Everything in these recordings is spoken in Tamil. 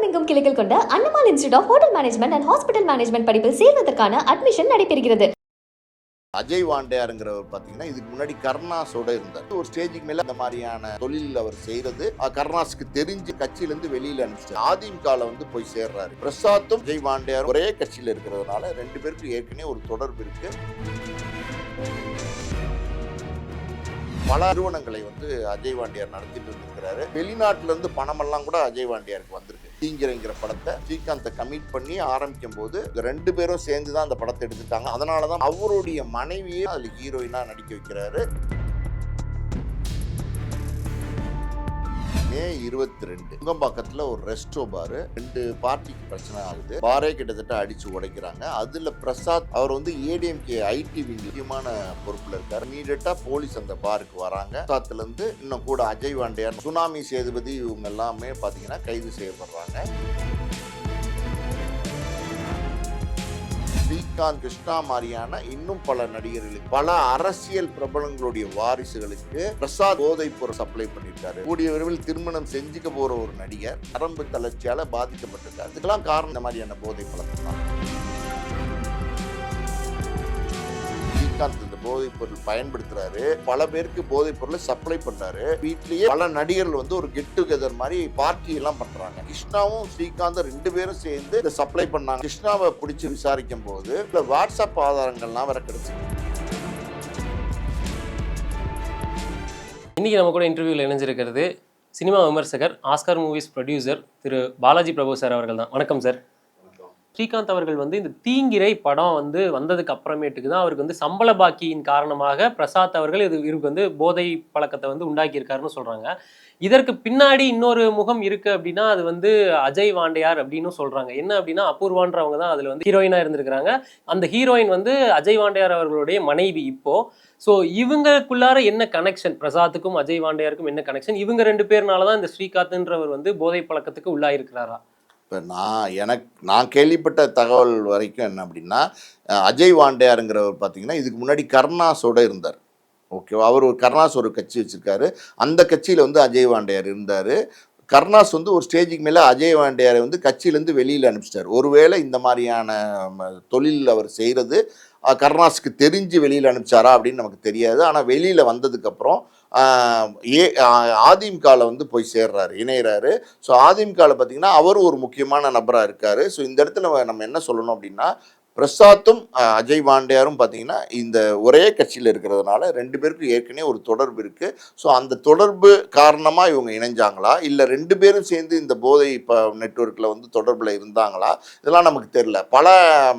உலகமெங்கும் கிளைகள் கொண்ட Annamal institute of hotel management and hospital management படிப்பில் சேர்வதற்கான அட்மிஷன் நடைபெறுகிறது. அஜய் வாண்டையாருங்கிறவர் பார்த்தீங்கன்னா இதுக்கு முன்னாடி கர்ணாஸோட இருந்தார். ஒரு ஸ்டேஜுக்கு மேலே அந்த மாதிரியான தொழில் அவர் செய்யறது கர்ணாஸுக்கு தெரிஞ்சு கட்சியிலேருந்து வெளியில அனுப்பிச்சு அதிமுகல வந்து போய் சேர்றாரு. பிரசாத்தும் அஜய் வாண்டையார் ஒரே கட்சியில் இருக்கிறதுனால ரெண்டு பேருக்கும் ஏற்கனவே ஒரு தொடர்பு இருக்கு. பல நிறுவனங்களை வந்து அஜய் வாண்டியார் நடத்திட்டு இருந்திருக்கிறாரு. வெளிநாட்டுல இருந்து பணமெல்லாம் கூட அஜய் வாண்டியாருக்கு வந்திருக்கு. தீங்கிரங்கிற படத்தை ஸ்ரீகாந்தை கமிட் பண்ணி ஆரம்பிக்கும் போது இந்த ரெண்டு பேரும் சேர்ந்து தான் அந்த படத்தை எடுத்துட்டாங்க அதனால தான் அவருடைய மனைவியே அதில் ஹீரோயினாக நடிக்க வைக்கிறாரு. மே இருபத்தி ரெண்டு. நுங்கம்பாக்கத்தில் ஒரு ரெஸ்டோ பாரு ரெண்டு பார்ட்டிக்கு பிரச்சனை ஆகுது. பாரே கிட்டத்தட்ட அடிச்சு உடைக்கிறாங்க. அதுல பிரசாத் அவர் வந்து ஏடிஎம்கே ஐடி முக்கியமான பொறுப்பில் இருக்காரு. இமீடியட்டா போலீஸ் அந்த பாருக்கு வராங்க. பிரசாத்ல இருந்து இன்னும் கூட அஜய் வாண்டியார் சுனாமி சேதுபதி இவங்க எல்லாமே பார்த்தீங்கன்னா கைது செய்யப்படுறாங்க. ஸ்ரீகாந்த் கிருஷ்ணா மாதிரியான இன்னும் பல நடிகர்களுக்கு பல அரசியல் பிரபலங்களுடைய வாரிசுகளுக்கு பிரசாத் போதைப் பொருள் சப்ளை பண்ணியிருக்காரு. கூடிய விரைவில் திருமணம் செஞ்சுக்க போற ஒரு நடிகர் நரம்பு தளர்ச்சியால பாதிக்கப்பட்டிருக்காரு. அதுக்கெல்லாம் காரணம் இந்த மாதிரியான போதை பழக்கம் தான் ஸ்ரீகாந்த் போதைப் பொருள் பயன்படுத்துறாரு. பல பேருக்கு போதைப் பொருளை சப்ளை பண்றாரு வீட்லயே பல நடிகர்கள் வந்து ஒரு கெட் டுகெதர் மாதிரி பார்ட்டி எல்லாம் பண்றாங்க. கிருஷ்ணாவும் ஸ்ரீகாந்தும் ரெண்டு பேரும் சேர்ந்து இதை சப்ளை பண்ணாங்க. கிருஷ்ணாவை பிடிச்சி விசாரிக்கும் போது இந்த வாட்ஸ்அப் ஆதாரங்கள்லாம் வர கிடைச்சிருக்கு. இன்னைக்கு நம்ம கூட இன்டர்வியூவில் இணைஞ்சிருக்கிறது சினிமா விமர்சகர் ஆஸ்கார் மூவிஸ் ப்ரொடியூசர் திரு பாலாஜி பிரபு சார் அவர்கள் தான். வணக்கம் சார் ஸ்ரீகாந்த் அவர்கள் வந்து இந்த தீங்கிரை படம் வந்து வந்ததுக்கு அப்புறமேட்டுக்கு தான் அவருக்கு வந்து சம்பள பாக்கியின் காரணமாக பிரசாத் அவர்கள் இது இவருக்கு வந்து போதை பழக்கத்தை வந்து உண்டாக்கியிருக்காருன்னு சொல்கிறாங்க இதற்கு பின்னாடி இன்னொரு முகம் இருக்குது அப்படின்னா அது வந்து அஜய் வாண்டையார் அப்படின்னு சொல்கிறாங்க என்ன அப்படின்னா அபூர்வான்றவங்க தான் அதில் வந்து ஹீரோயினாக இருந்திருக்கிறாங்க. அந்த ஹீரோயின் வந்து அஜய் வாண்டையார் அவர்களுடைய மனைவி இப்போது ஸோ இவங்களுக்குள்ளார என்ன கனெக்ஷன் பிரசாத்துக்கும் அஜய் வாண்டையாருக்கும் என்ன கனெக்ஷன் இவங்க ரெண்டு பேர்னால தான் இந்த ஸ்ரீகாந்த்ன்றவர் வந்து போதை பழக்கத்துக்கு உள்ளாயிருக்கிறாரா? இப்போ நான் எனக்கு நான் கேள்விப்பட்ட தகவல் வரைக்கும் என்ன அப்படின்னா அஜய் வாண்டையாருங்கிறவர் பார்த்தீங்கன்னா இதுக்கு முன்னாடி கருணாஸோட இருந்தார். ஓகேவா அவர் ஒரு கர்ணாஸ் ஒரு கட்சி வச்சுருக்காரு. அந்த கட்சியில் வந்து அஜய் வாண்டையார் இருந்தார். கர்ணாஸ் வந்து ஒரு ஸ்டேஜுக்கு மேலே அஜய் வாண்டையாரை வந்து கட்சியிலேருந்து வெளியில் அனுப்பிச்சிட்டார். ஒருவேளை இந்த மாதிரியான தொழில் அவர் செய்கிறது கர்ணாஸுக்கு தெரிஞ்சு வெளியில் அனுப்பிச்சாரா அப்படின்னு நமக்கு தெரியாது. ஆனால் வெளியில் வந்ததுக்கப்புறம் ஏ அதிமுகவில் வந்து போய் சேர்றாரு இணையிறாரு. ஸோ அதிமுகவில் பார்த்தீங்கன்னா அவர் ஒரு முக்கியமான நபராக இருக்கார். ஸோ இந்த இடத்துல நம்ம என்ன சொல்லணும் அப்படின்னா பிரசாத்தும் அஜய் பாண்டியாரும் பார்த்தீங்கன்னா இந்த ஒரே கட்சியில் இருக்கிறதுனால ரெண்டு பேருக்கும் ஏற்கனவே ஒரு தொடர்பு இருக்குது ஸோ அந்த தொடர்பு காரணமாக இவங்க இணைஞ்சாங்களா? இல்லை ரெண்டு பேரும் சேர்ந்து இந்த போதை இப்போ நெட்ஒர்க்கில் வந்து தொடர்பில் இருந்தாங்களா? இதெல்லாம் நமக்கு தெரியல. பல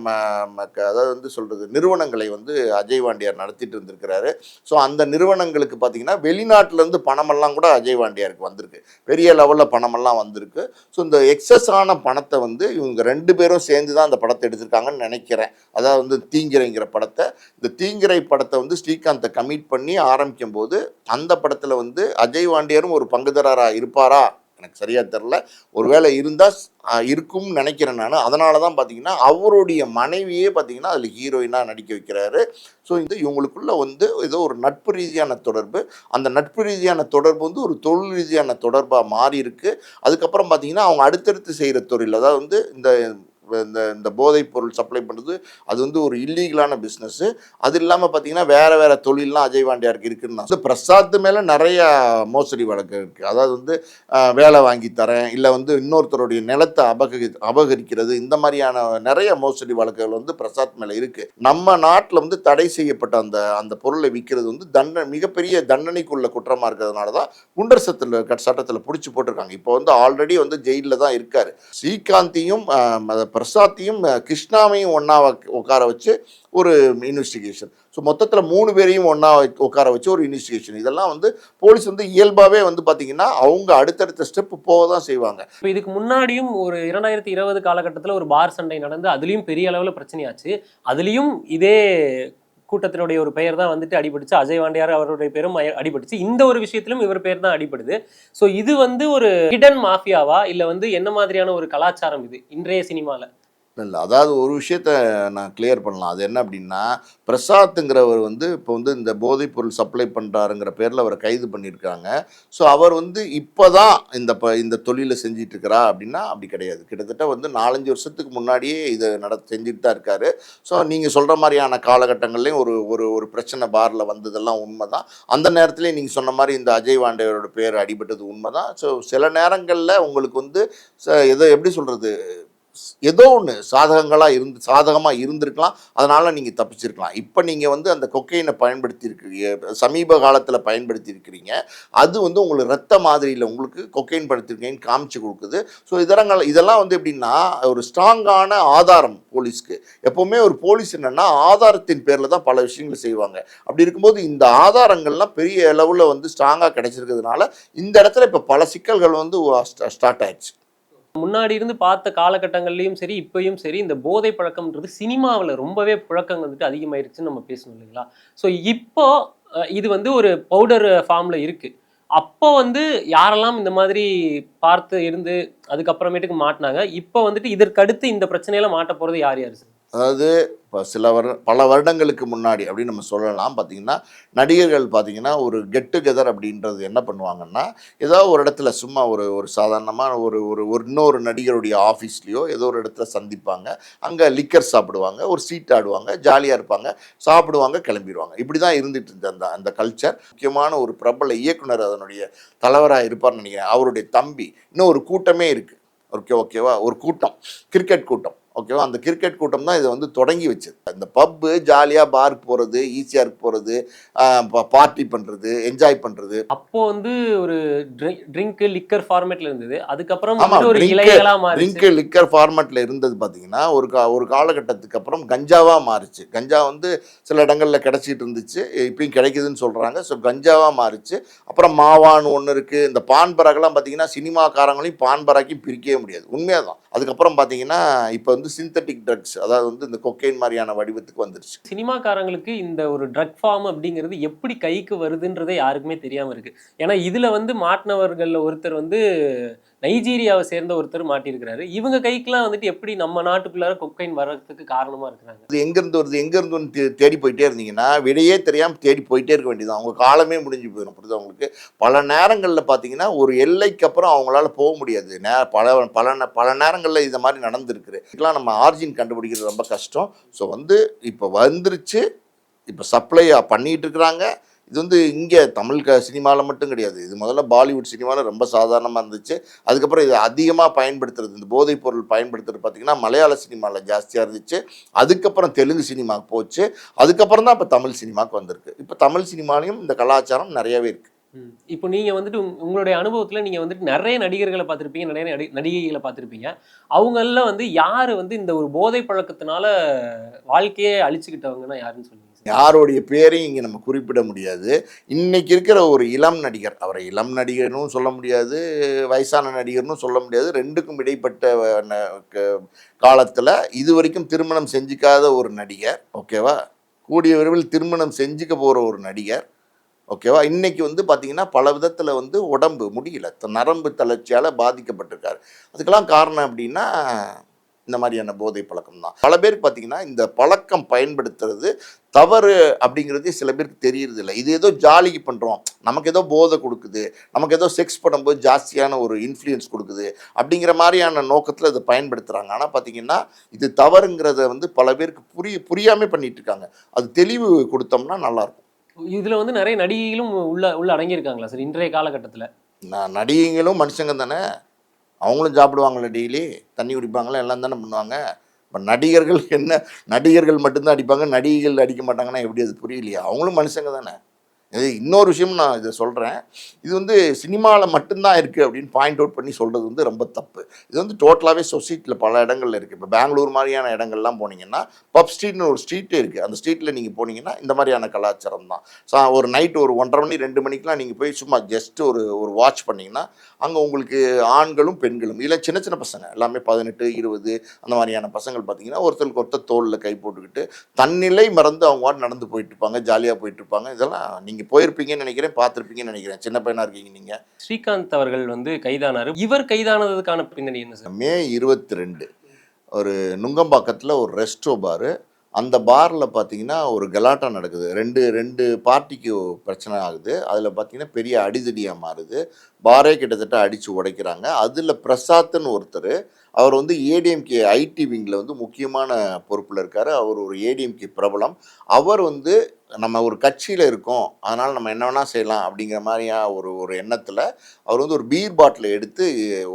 ம, ம, அதாவது வந்து சொல்கிறது நிறுவனங்களை வந்து அஜய் வாண்டியார் நடத்திட்டு இருந்திருக்கிறாரு. ஸோ அந்த நிறுவனங்களுக்கு பார்த்தீங்கன்னா வெளிநாட்டிலேருந்து பணமெல்லாம் கூட அஜய் வாண்டியாருக்கு வந்திருக்கு. பெரிய லெவலில் பணமெல்லாம் வந்திருக்கு. ஸோ இந்த எக்ஸஸ் ஆன பணத்தை வந்து இவங்க ரெண்டு பேரும் சேர்ந்து தான் அந்த படத்தை எடுத்திருக்காங்கன்னு நினைக்கிறேன். அதாவது வந்து தீங்கிரைங்கிற படத்தை. இந்த தீங்கிரை படத்தை வந்து ஸ்ரீகாந்தை கமிட் பண்ணி ஆரம்பிக்கும் போது அந்த படத்தில் வந்து அஜய் வாண்டியரும் ஒரு பங்குதாரராக இருப்பாரா? எனக்கு சரியாக தெரில ஒருவேளை இருந்தால் இருக்கும்னு நினைக்கிறேன் நான். அதனால தான் பார்த்தீங்கன்னா அவருடைய மனைவியே பார்த்தீங்கன்னா அதில் ஹீரோயினாக நடிக்க வைக்கிறாரு. ஸோ இந்த இவங்களுக்குள்ள வந்து ஏதோ ஒரு நட்பு ரீதியான தொடர்பு. அந்த நட்பு ரீதியான தொடர்பு வந்து ஒரு தொழில் ரீதியான தொடர்பாக மாறி இருக்கு அதுக்கப்புறம் பார்த்தீங்கன்னா அவங்க அடுத்தடுத்து செய்கிற தொழில் அதாவது வந்து இந்த இந்த இந்த போதைப் பொருள் சப்ளை பண்ணுறது அது வந்து ஒரு இல்லீகலான பிஸ்னஸ்ஸு அது இல்லாமல் பார்த்தீங்கன்னா வேறு வேறு தொழிலெலாம் அஜய் வாண்டியாருக்கு இருக்குன்னு நான் பிரசாத் மேலே நிறைய மோசடி வழக்கு இருக்குது அதாவது வந்து வேலை வாங்கி தரேன் இல்லை வந்து இன்னொருத்தருடைய நிலத்தை அபகரி அபகரிக்கிறது இந்த மாதிரியான நிறைய மோசடி வழக்குகள் வந்து பிரசாத் மேலே இருக்குது நம்ம நாட்டில் வந்து தடை செய்யப்பட்ட அந்த அந்த பொருளை விற்கிறது வந்து தண்டனை மிகப்பெரிய தண்டனைக்குள்ள குற்றமாக இருக்கிறதுனால தான் குண்டர் சத்தில் சட்டத்தில் பிடிச்சி போட்டிருக்காங்க. இப்போ வந்து ஆல்ரெடி வந்து ஜெயிலில் தான் இருக்கார். ஸ்ரீகாந்தியும் பிரசாத்தையும் கிருஷ்ணாவையும் ஒன்றா உட்கார வச்சு ஒரு இன்வெஸ்டிகேஷன் ஸோ மொத்தத்தில் மூணு பேரையும் ஒன்றா உட்கார வச்சு ஒரு இன்வெஸ்டிகேஷன் இதெல்லாம் வந்து போலீஸ் வந்து இயல்பாகவே வந்து பார்த்தீங்கன்னா அவங்க அடுத்தடுத்த ஸ்டெப் போக தான் செய்வாங்க. இப்போ இதுக்கு முன்னாடியும் ஒரு இரண்டாயிரத்தி இருபது காலகட்டத்தில் ஒரு பார் சண்டை நடந்து அதுலேயும் பெரிய அளவில் பிரச்சனையாச்சு. அதுலேயும் இதே கூட்டத்தினுடைய ஒரு பெயர் தான் வந்துட்டு அடிபடுச்சு அஜய் வாண்டியார் அவருடைய பேரும் அடிபடுச்சு அடிபட்டுச்சு. இந்த ஒரு விஷயத்திலும் இவர் பேர் தான் அடிபடுது. ஸோ இது வந்து ஒரு ஹிடன் மாஃபியாவா இல்லை வந்து என்ன மாதிரியான ஒரு கலாச்சாரம் இது? இன்றைய சினிமாவில் இல்லை அதாவது ஒரு விஷயத்த நான் கிளியர் பண்ணலாம். அது என்ன அப்படின்னா பிரசாத்துங்கிறவர் வந்து இப்போ வந்து இந்த போதைப்பொருள் சப்ளை பண்ணுறாருங்கிற பேரில் அவரை கைது பண்ணியிருக்காங்க. ஸோ அவர் வந்து இப்போ தான் இந்த ப இந்த தொழிலை செஞ்சிட்ருக்கிறா அப்படின்னா அப்படி கிடையாது. கிட்டத்தட்ட வந்து நாலஞ்சு வருஷத்துக்கு முன்னாடியே இதை நட செஞ்சுட்டு தான் இருக்காரு. ஸோ நீங்கள் சொல்கிற மாதிரியான காலகட்டங்கள்லேயும் ஒரு ஒரு ஒரு பிரச்சனை பாரில் வந்ததெல்லாம் உண்மை தான் அந்த நேரத்துலேயே நீங்கள் சொன்ன மாதிரி இந்த அஜய் வாண்டையரோட பேர் அடிபட்டது உண்மை தான் ஸோ சில நேரங்களில் உங்களுக்கு வந்து ச- எதை எப்படி சொல்கிறது ஏதோ ஒன்று சாதகங்களாக இருந்து சாதகமாக இருந்திருக்கலாம். அதனால் நீங்கள் தப்பிச்சிருக்கலாம். இப்போ நீங்கள் வந்து அந்த கொக்கையினை பயன்படுத்தி இருக்கிறீங்க சமீப காலத்தில் பயன்படுத்தியிருக்கிறீங்க. அது வந்து உங்களுக்கு ரத்த மாதிரியில் உங்களுக்கு கொக்கைன் படுத்திருக்கீங்கன்னு காமிச்சு கொடுக்குது. ஸோ இதரங்கள் இதெல்லாம் வந்து எப்படின்னா ஒரு ஸ்ட்ராங்கான ஆதாரம் போலீஸ்க்கு. எப்போவுமே ஒரு போலீஸ் என்னென்னா ஆதாரத்தின் பேரில் தான் பல விஷயங்களை செய்வாங்க. அப்படி இருக்கும்போது இந்த ஆதாரங்கள்லாம் பெரிய அளவில் வந்து ஸ்ட்ராங்காக கிடைச்சிருக்கிறதுனால இந்த இடத்துல இப்போ பல சிக்கல்கள் வந்து ஸ்டார்ட் ஆயிடுச்சு. முன்னாடி இருந்து பார்த்த காலகட்டங்கள்லையும் சரி இப்பயும் சரி இந்த போதை பழக்கம்ன்றது சினிமாவில் ரொம்பவே புழக்கம் வந்துட்டு அதிகமாயிருச்சுன்னு நம்ம பேசணும் இல்லைங்களா? ஸோ இப்போ இது வந்து ஒரு பவுடர் ஃபார்மில் இருக்குது அப்போ வந்து யாரெல்லாம் இந்த மாதிரி பார்த்து இருந்து அதுக்கப்புறமேட்டுக்கு மாட்டினாங்க இப்போ வந்துட்டு இதற்கடுத்து இந்த பிரச்சனையில மாட்ட போகிறது யார் யார் சார் அதாவது இப்போ சில வருட பல வருடங்களுக்கு முன்னாடி அப்படின்னு நம்ம சொல்லலாம். பார்த்தீங்கன்னா நடிகர்கள் பார்த்தீங்கன்னா ஒரு கெட் டுகெதர் அப்படின்றது என்ன பண்ணுவாங்கன்னா ஏதோ ஒரு இடத்துல சும்மா ஒரு ஒரு சாதாரணமாக ஒரு ஒரு ஒரு இன்னொரு நடிகருடைய ஆஃபீஸ்லேயோ ஏதோ ஒரு இடத்துல சந்திப்பாங்க. அங்கே லிக்கர் சாப்பிடுவாங்க ஒரு சீட் ஆடுவாங்க ஜாலியாக இருப்பாங்க சாப்பிடுவாங்க கிளம்பிடுவாங்க இப்படி தான் இருந்துட்டு இருந்த அந்த அந்த கல்ச்சர் முக்கியமான ஒரு பிரபல இயக்குனர் அதனுடைய தலைவராக இருப்பார்னு நினைக்கிறேன். அவருடைய தம்பி. இன்னும் ஒரு கூட்டமே இருக்குது ஓகே ஓகேவா? ஒரு கூட்டம். கிரிக்கெட் கூட்டம். ஓகேவா அந்த கிரிக்கெட் கூட்டம் தான் இதை வந்து தொடங்கி வச்சது. இந்த பப்பு ஜாலியாக பாருக்கு போகிறது ஈஸியாக போகிறது பார்ட்டி பண்ணுறது என்ஜாய் பண்ணுறது அப்போ வந்து ஒரு ட்ரிங்க் லிக்கர் ஃபார்மேட்ல இருந்தது. அதுக்கப்புறம் ஒரு ட்ரிங்க் லிக்கர் ஃபார்மேட்டில் இருந்தது பார்த்தீங்கன்னா ஒரு கா ஒரு காலகட்டத்துக்கு அப்புறம் கஞ்சாவாக மாறுச்சு. கஞ்சா வந்து சில இடங்களில் கிடச்சிட்டு இருந்துச்சு. இப்பயும் கிடைக்குதுன்னு சொல்கிறாங்க ஸோ கஞ்சாவாக மாறுச்சு. அப்புறம் மாவான்னு ஒன்று இருக்குது இந்த பான் பராக்கெல்லாம் பார்த்தீங்கன்னா சினிமாக்காரங்களையும் பான் பராக்கையும் பிரிக்கவே முடியாது. உண்மையாக தான் அதுக்கப்புறம் பார்த்தீங்கன்னா இப்போ வந்து சிந்தட்டிக் ட்ரக்ஸ் அதாவது வந்து இந்த கொக்கைன் மாதிரியான வடிவத்துக்கு வந்துருச்சு. சினிமாக்காரங்களுக்கு இந்த ஒரு ட்ரக் ஃபார்ம் அப்படிங்கிறது எப்படி கைக்கு வருதுன்றதே யாருக்குமே தெரியாம இருக்கு. ஏன்னா இதுல வந்து மாட்டினவர்களில் ஒருத்தர் வந்து நைஜீரியாவை சேர்ந்த ஒருத்தர் மாட்டியிருக்கிறாரு. இவங்க கைக்கெல்லாம் வந்துட்டு எப்படி நம்ம நாட்டுக்குள்ளார கொக்கைன் வர்றதுக்கு காரணமா இருக்கிறாங்க? இது எங்கேருந்து வருது? எங்கேருந்து தேடி போயிட்டே இருந்தீங்கன்னா விடையே தெரியாமல் தேடி போயிட்டே இருக்க வேண்டியது அவங்க காலமே முடிஞ்சு போயிடும். புரியுதா அவங்களுக்கு பல நேரங்களில் பார்த்தீங்கன்னா ஒரு எல்லைக்கு அப்புறம் அவங்களால போக முடியாது. நே பல பல நே- பல நேரங்களில் இந்த மாதிரி நடந்திருக்கு. இதெல்லாம் நம்ம ஆர்ஜின் கண்டுபிடிக்கிறது ரொம்ப கஷ்டம். ஸோ வந்து இப்போ வந்துருச்சு. இப்போ சப்ளை பண்ணிட்டு இருக்கிறாங்க. இது வந்து இங்கே தமிழ் க சினிமாவில் மட்டும் கிடையாது. இது முதல்ல பாலிவுட் சினிமாவில் ரொம்ப சாதாரணமாக இருந்துச்சு. அதுக்கப்புறம் இதை அதிகமாக பயன்படுத்துறது இந்த போதைப் பொருள் பயன்படுத்துறது பார்த்திங்கன்னா மலையாள சினிமாவில் ஜாஸ்தியாக இருந்துச்சு. அதுக்கப்புறம் தெலுங்கு சினிமாவுக்கு போச்சு. அதுக்கப்புறம் தான் இப்போ தமிழ் சினிமாவுக்கு வந்திருக்கு. இப்போ தமிழ் சினிமாலையும் இந்த கலாச்சாரம் நிறையவே இருக்குது இப்போ நீங்கள் வந்துட்டு உங் உங்களுடைய அனுபவத்தில் நீங்கள் வந்துட்டு நிறைய நடிகர்களை பார்த்துருப்பீங்க நிறைய நடி நடிகைகளை பார்த்துருப்பீங்க. அவங்கள வந்து யார் வந்து இந்த ஒரு போதை பழக்கத்தினால வாழ்க்கையே அழிச்சுக்கிட்டவங்கன்னா யாருன்னு சொல்லுவீங்க யாருடைய பேரையும் இங்கே நம்ம குறிப்பிட முடியாது. இன்னைக்கு இருக்கிற ஒரு இளம் நடிகர் அவரை இளம் நடிகர்னும் சொல்ல முடியாது வயசான நடிகர்னும் சொல்ல முடியாது. ரெண்டுக்கும் இடைப்பட்ட காலத்தில் இது வரைக்கும் திருமணம் செஞ்சுக்காத ஒரு நடிகர் ஓகேவா? கூடிய விரைவில் திருமணம் செஞ்சுக்க போகிற ஒரு நடிகர் ஓகேவா? இன்னைக்கு வந்து பார்த்தீங்கன்னா பல விதத்தில் வந்து உடம்பு முடியல நரம்பு தளர்ச்சியால் பாதிக்கப்பட்டிருக்காரு. அதுக்கெல்லாம் காரணம் அப்படின்னா இந்த மாதிரியான போதை பழக்கம் தான் பல பேருக்கு பார்த்தீங்கன்னா இந்த பழக்கம் பயன்படுத்துறது தவறு அப்படிங்கிறது சில பேருக்கு தெரியறது இல்லை இது ஏதோ ஜாலிக்கு பண்ணுறோம் நமக்கு ஏதோ போதை கொடுக்குது. நமக்கு ஏதோ செக்ஸ் பண்ணும்போது ஜாஸ்தியான ஒரு இன்ஃப்ளூயன்ஸ் கொடுக்குது அப்படிங்கிற மாதிரியான நோக்கத்தில் இதை பயன்படுத்துகிறாங்க ஆனால் பார்த்தீங்கன்னா இது தவறுங்கிறத வந்து பல பேருக்கு புரிய புரியாமல் பண்ணிட்டு இருக்காங்க அது தெளிவு கொடுத்தோம்னா நல்லாயிருக்கும். இதுல வந்து நிறைய நடிகைகளும் உள்ள உள்ள அடங்கியிருக்காங்களா சார்? இன்றைய காலகட்டத்துல. நான் நடிகைங்களும் மனுஷங்க தானே? அவங்களும் சாப்பிடுவாங்களே டெய்லி தண்ணி குடிப்பாங்களே? எல்லாம் தானே பண்ணுவாங்க. இப்போ நடிகர்கள் என்ன? நடிகர்கள் மட்டும்தான் அடிப்பாங்க. நடிகைகள் அடிக்க மாட்டாங்கன்னா எப்படி அது புரியலையா? அவங்களும் மனுஷங்க தானே. இது இன்னொரு விஷயம் நான் இதை சொல்கிறேன் இது வந்து சினிமாவில் மட்டும்தான் இருக்குது அப்படின்னு பாயிண்ட் அவுட் பண்ணி சொல்கிறது வந்து ரொம்ப தப்பு. இது வந்து டோட்டலாகவே சொசைட்டியில் பல இடங்கள்ல இருக்குது இப்போ பெங்களூர் மாதிரியான இடங்கள்லாம் போனீங்கன்னா பப் ஸ்ட்ரீட்னு ஒரு ஸ்ட்ரீட்டே இருக்குது அந்த ஸ்ட்ரீட்டில் நீங்கள் போனீங்கன்னா இந்த மாதிரியான கலாச்சாரம் தான். ஸோ ஒரு நைட் ஒரு ஒன்றரை மணி ரெண்டு மணிக்கெலாம் நீங்கள் போய் சும்மா ஜஸ்ட் ஒரு ஒரு வாட்ச் பண்ணிங்கன்னா அங்கே உங்களுக்கு ஆண்களும் பெண்களும் இல்லை சின்ன சின்ன பசங்க எல்லாமே பதினெட்டு இருபது அந்த மாதிரியான பசங்கள் பார்த்தீங்கன்னா ஒருத்தருக்கு ஒருத்தர் தோளில் கை போட்டுக்கிட்டு தன்னிலை மறந்து அவங்க நடந்து போயிட்டு இருப்பாங்க ஜாலியாக போயிட்டு இருப்பாங்க. இதெல்லாம் நீங்கள் போயிருப்பீங்கன்னு நினைக்கிறேன் பார்த்துருப்பீங்கன்னு நினைக்கிறேன். சின்ன பையனாக இருக்கீங்க நீங்கள் ஸ்ரீகாந்த் அவர்கள் வந்து கைதானாரு. இவர் கைதானதுக்கான பின்னணி என்ன சார்? மே இருபத்தி ரெண்டு ஒரு நுங்கம்பாக்கத்தில் ஒரு ரெஸ்டோ பாரு. அந்த பாரில் பார்த்தீங்கன்னா ஒரு கலாட்டா நடக்குது. ரெண்டு ரெண்டு பார்ட்டிக்கு பிரச்சனை ஆகுது. அதில் பார்த்தீங்கன்னா பெரிய அடிதடியாக மாறுது. பாரே கிட்டத்தட்ட அடித்து உடைக்கிறாங்க. அதில் பிரசாத்னு ஒருத்தர் அவர் வந்து ஏடிஎம்கே ஐடி விங்கில் வந்து முக்கியமான பொறுப்பில் இருக்கார். அவர் ஒரு ஏடிஎம்கே பிரபலம். அவர் வந்து நம்ம ஒரு கட்சியில் இருக்கோம் அதனால் நம்ம என்ன வேணால் செய்யலாம் அப்படிங்கிற மாதிரியா ஒரு ஒரு எண்ணத்தில் அவர் வந்து ஒரு பீர் பாட்டில் எடுத்து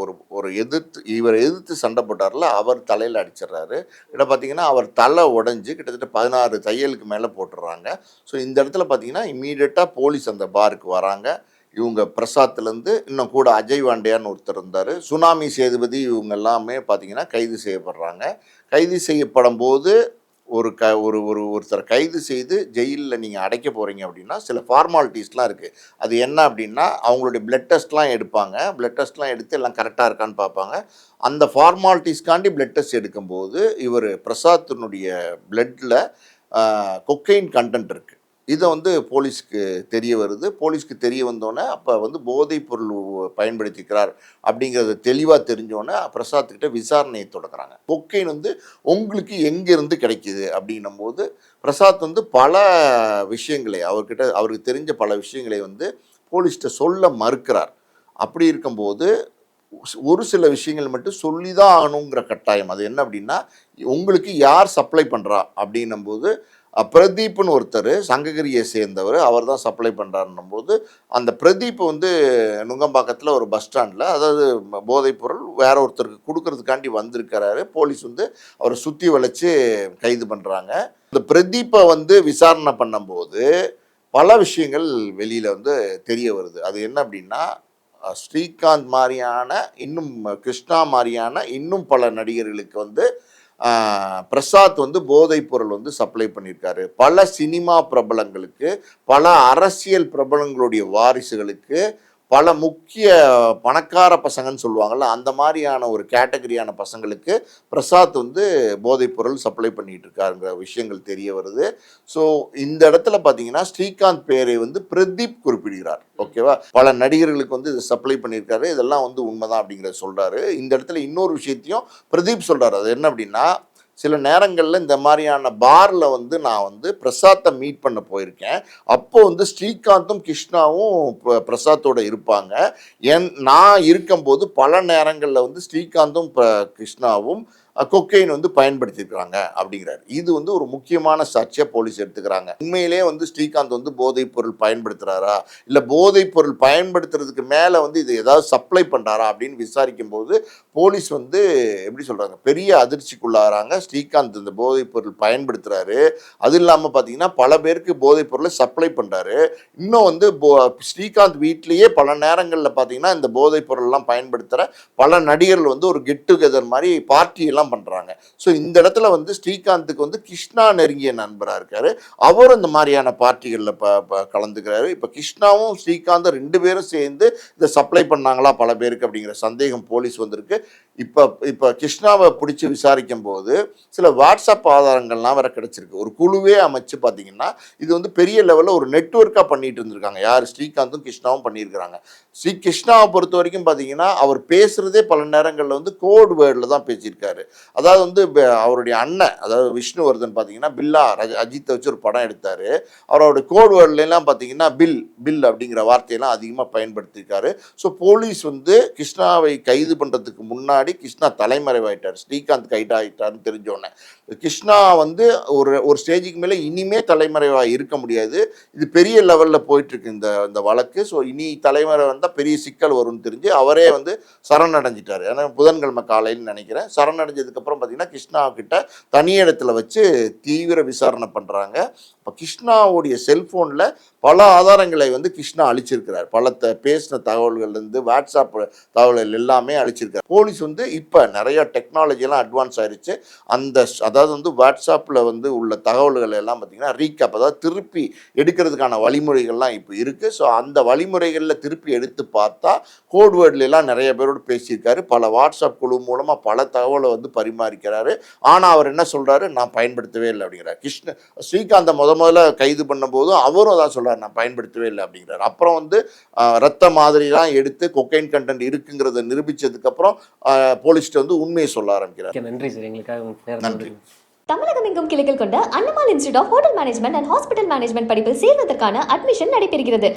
ஒரு ஒரு எதிர்த்து இவரை எதிர்த்து சண்டை போட்டார்ல அவர் தலையில் அடிச்சிடுறாரு. இடம் பார்த்தீங்கன்னா அவர் தலை உடஞ்சி கிட்டத்தட்ட பதினாறு தையலுக்கு மேலே போட்டுடுறாங்க. ஸோ இந்த இடத்துல பார்த்தீங்கன்னா இம்மீடியட்டாக போலீஸ் அந்த பாருக்கு வராங்க. இவங்க பிரசாத்லேருந்து இன்னும் கூட அஜய் வாண்டியான்னு ஒருத்தர் இருந்தார். சுனாமி சேதுபதி இவங்க எல்லாமே பார்த்தீங்கன்னா கைது செய்யப்படுறாங்க. கைது செய்யப்படும் போது ஒரு க ஒரு ஒரு ஒருத்தர் கைது செய்து ஜெயிலில் நீங்கள் அடைக்க போகிறீங்க அப்படின்னா சில ஃபார்மாலிட்டிஸ்லாம் இருக்குது அது என்ன அப்படின்னா அவங்களுடைய பிளட் டெஸ்ட்லாம் எடுப்பாங்க. பிளட் டெஸ்ட்லாம் எடுத்து எல்லாம் கரெக்டாக இருக்கான்னு பார்ப்பாங்க. அந்த ஃபார்மாலிட்டிஸ்க்காண்டி பிளட் டெஸ்ட் எடுக்கும்போது இவர் பிரசாத்தினுடைய பிளட்டில் கொக்கைன் கண்டென்ட் இருக்குது இதை வந்து போலீஸ்க்கு தெரிய வருது. போலீஸ்க்கு தெரிய வந்தோடனே அப்போ வந்து போதைப் பொருள் பயன்படுத்திக்கிறார் அப்படிங்கிறத தெளிவாக தெரிஞ்சோடனே பிரசாத் கிட்ட விசாரணையை தொடங்குறாங்க. கொக்கைன் வந்து உங்களுக்கு எங்கேருந்து கிடைக்கிது அப்படின்னும் போது பிரசாத் வந்து பல விஷயங்களை அவர்கிட்ட அவருக்கு தெரிஞ்ச பல விஷயங்களை வந்து போலீஸ்கிட்ட சொல்ல மறுக்கிறார். அப்படி இருக்கும்போது ஒரு சில விஷயங்கள் மட்டும் சொல்லி தான் ஆகணுங்கிற கட்டாயம். அது என்ன அப்படின்னா உங்களுக்கு யார் சப்ளை பண்ணுறா அப்படின்னும் போது பிரதீப்னு ஒருத்தர் சங்ககிரியை சேர்ந்தவர் அவர் தான் சப்ளை பண்ணுறாருன்னும் போது அந்த பிரதீப் வந்து நுங்கம்பாக்கத்தில் ஒரு பஸ் ஸ்டாண்டில் அதாவது போதைப்பொருள் வேற ஒருத்தருக்கு கொடுக்கறதுக்காண்டி வந்திருக்கிறாரு. போலீஸ் வந்து அவரை சுற்றி வளைச்சு கைது பண்ணுறாங்க இந்த பிரதீப்பை வந்து விசாரணை பண்ணும்போது பல விஷயங்கள் வெளியில் வந்து தெரிய வருது. அது என்ன அப்படின்னா ஸ்ரீகாந்த் மாதிரியான இன்னும் கிருஷ்ணா மாதிரியான இன்னும் பல நடிகர்களுக்கு வந்து பிரசாத் வந்து போதைப் பொருள் வந்து சப்ளை பண்ணியிருக்காரு. பல சினிமா பிரபலங்களுக்கு பல அரசியல் பிரபலங்களுடைய வாரிசுகளுக்கு பல முக்கிய பணக்கார பசங்கன்னு சொல்லுவாங்கள்ல அந்த மாதிரியான ஒரு கேட்டகரியான பசங்களுக்கு பிரசாத் வந்து போதைப்பொருள் சப்ளை பண்ணிட்டு இருக்காருங்கிற விஷயங்கள் தெரிய வருது. ஸோ இந்த இடத்துல பார்த்தீங்கன்னா ஸ்ரீகாந்த் பேரை வந்து பிரதீப் குறிப்பிடுகிறார். ஓகேவா? பல நடிகர்களுக்கு வந்து இதை சப்ளை பண்ணியிருக்காரு. இதெல்லாம் வந்து உண்மைதான் அப்படிங்கிறத சொல்கிறாரு இந்த இடத்துல இன்னொரு விஷயத்தையும் பிரதீப் சொல்கிறார் அது என்ன அப்படின்னா சில நேரங்களில் இந்த மாதிரியான பாரில் வந்து நான் வந்து பிரசாத்தை மீட் பண்ண போயிருக்கேன். அப்போ வந்து ஸ்ரீகாந்தும் கிருஷ்ணாவும் ப- பிரசாத்தோட இருப்பாங்க. என் நான் இருக்கும்போது பல நேரங்களில் வந்து ஸ்ரீகாந்தும் ப- கிருஷ்ணாவும் கொக்கைன் வந்து பயன்படுத்தியிருக்கிறாங்க அப்படிங்கிறாரு. இது வந்து ஒரு முக்கியமான சாட்சியாக போலீஸ் எடுத்துக்கிறாங்க. உண்மையிலே வந்து ஸ்ரீகாந்த் வந்து போதைப் பொருள் பயன்படுத்துறாரா? இல்லை போதைப் பொருள் பயன்படுத்துறதுக்கு மேலே வந்து இது ஏதாவது சப்ளை பண்ணுறாரா அப்படின்னு விசாரிக்கும் போது போலீஸ் வந்து எப்படி சொல்கிறாங்க பெரிய அதிர்ச்சிக்குள்ளாகிறாங்க. ஸ்ரீகாந்த் இந்த போதைப் பொருள் பயன்படுத்துகிறாரு அது இல்லாமல் பார்த்தீங்கன்னா பல பேருக்கு போதைப் பொருளை சப்ளை பண்ணுறாரு இன்னும் வந்து போ ஸ்ரீகாந்த் வீட்லேயே பல நேரங்களில் பார்த்தீங்கன்னா இந்த போதைப் பொருள்லாம் பயன்படுத்துகிற பல நடிகர்கள் வந்து ஒரு கெட் டுகெதர் மாதிரி பார்ட்டியெல்லாம் தான் பண்ணுறாங்க ஸோ இந்த இடத்துல வந்து ஸ்ரீகாந்துக்கு வந்து கிருஷ்ணா நெருங்கிய நண்பராக இருக்காரு. அவரும் இந்த மாதிரியான பார்ட்டிகளில் ப கலந்துக்கிறாரு. இப்போ கிருஷ்ணாவும் ஸ்ரீகாந்தும் ரெண்டு பேரும் சேர்ந்து இதை சப்ளை பண்ணாங்களா பல பேருக்கு அப்படிங்கிற சந்தேகம் போலீஸ் வந்திருக்கு. இப்போ இப்போ கிருஷ்ணாவை பிடிச்சி விசாரிக்கும் போது சில வாட்ஸ்அப் ஆதாரங்கள்லாம் வேற கிடச்சிருக்கு. ஒரு குழுவே அமைச்சு பார்த்தீங்கன்னா இது வந்து பெரிய லெவலில் ஒரு நெட்ஒர்க்காக பண்ணிட்டு இருந்திருக்காங்க. யார்? ஸ்ரீகாந்தும் கிருஷ்ணாவும் பண்ணியிருக்கிறாங்க. ஸ்ரீ கிருஷ்ணாவை பொறுத்த வரைக்கும் பார்த்தீங்கன்னா அவர் பேசுகிறதே பல நேரங்களில் வந்து கோட் வேர்டில் தான் பேசியிருக்காரு. அதாவது வந்து அவருடைய அண்ணன் அதாவது விஷ்ணுவர்தன் பார்த்தீங்கன்னா பில்லா ரஜ- அஜித்தை வச்சு ஒரு படம் எடுத்தார். அவரோட கோட் வேர்ட்லாம் பார்த்தீங்கன்னா பில் பில் அப்படிங்கிற வார்த்தையெல்லாம் அதிகமாக பயன்படுத்தியிருக்காரு. ஸோ போலீஸ் வந்து கிருஷ்ணாவை கைது பண்ணுறதுக்கு முன்னாடி கிருஷ்ணா தலைமறைவாயிட்டார். ஸ்ரீகாந்த் கைதாயிட்டார்னு தெரிஞ்சோடனே கிருஷ்ணா வந்து ஒரு ஒரு ஸ்டேஜுக்கு மேலே இனிமே தலைமறைவாக இருக்க முடியாது. இது பெரிய லெவலில் போயிட்டுருக்கு இந்த இந்த வழக்கு. ஸோ இனி தலைமறை வந்தால் பெரிய சிக்கல் வரும்னு தெரிஞ்சு அவரே வந்து சரணடைஞ்சிட்டார். ஏன்னா புதன்கிழமை காலையில் நினைக்கிறேன். சரணடைஞ்சதுக்கப்புறம் பார்த்தீங்கன்னா கிருஷ்ணா கிட்ட தனி இடத்துல வச்சு தீவிர விசாரணை பண்ணுறாங்க இப்போ கிருஷ்ணாவுடைய செல்ஃபோனில் பல ஆதாரங்களை வந்து கிருஷ்ணா அழிச்சிருக்கிறார். பல த பேசின தகவல்கள்லேருந்து வாட்ஸ்அப் தகவல்கள் எல்லாமே அழிச்சிருக்காரு போலீஸ் வந்து இப்போ நிறைய டெக்னாலஜிலாம் அட்வான்ஸ் ஆயிடுச்சு அந்த அதாவது வந்து வாட்ஸ்அப்பில் வந்து உள்ள தகவல்கள் எல்லாம் பார்த்தீங்கன்னா ரீகேப் அதாவது திருப்பி எடுக்கிறதுக்கான வழிமுறைகள்லாம் இப்போ இருக்குது ஸோ அந்த வழிமுறைகளில் திருப்பி எடுத்து பார்த்தா கோட்வேர்ட்லாம் நிறைய பேரோடு பேசியிருக்காரு. பல வாட்ஸ்அப் குழு மூலமாக பல தகவலை வந்து பரிமாறிக்கிறாரு. ஆனால் அவர் என்ன சொல்கிறாரு நான் பயன்படுத்தவே இல்லை அப்படிங்கிறார். கிருஷ்ண ஸ்ரீகாந்தை முத முதல்ல கைது பண்ணும்போது அவரும் அதான் சொல்கிறார் நான் பயன்படுத்தவே இல்லை அப்படிங்கிறார். அப்புறம் வந்து ரத்த மாதிரிலாம் எடுத்து கொக்கைன் கண்டென்ட் இருக்குங்கிறத நிரூபித்ததுக்கப்புறம் போலீஸ்ட்டு வந்து உண்மையை சொல்ல ஆரம்பிக்கிறார். நன்றி சார். எங்களுக்காக நன்றி. தமிழகம் எங்கும் கிளைகள் கொண்ட Annamal institute of hotel management and hospital management படிப்பில் சேர்வதற்கான அட்மிஷன் நடைபெறுகிறது.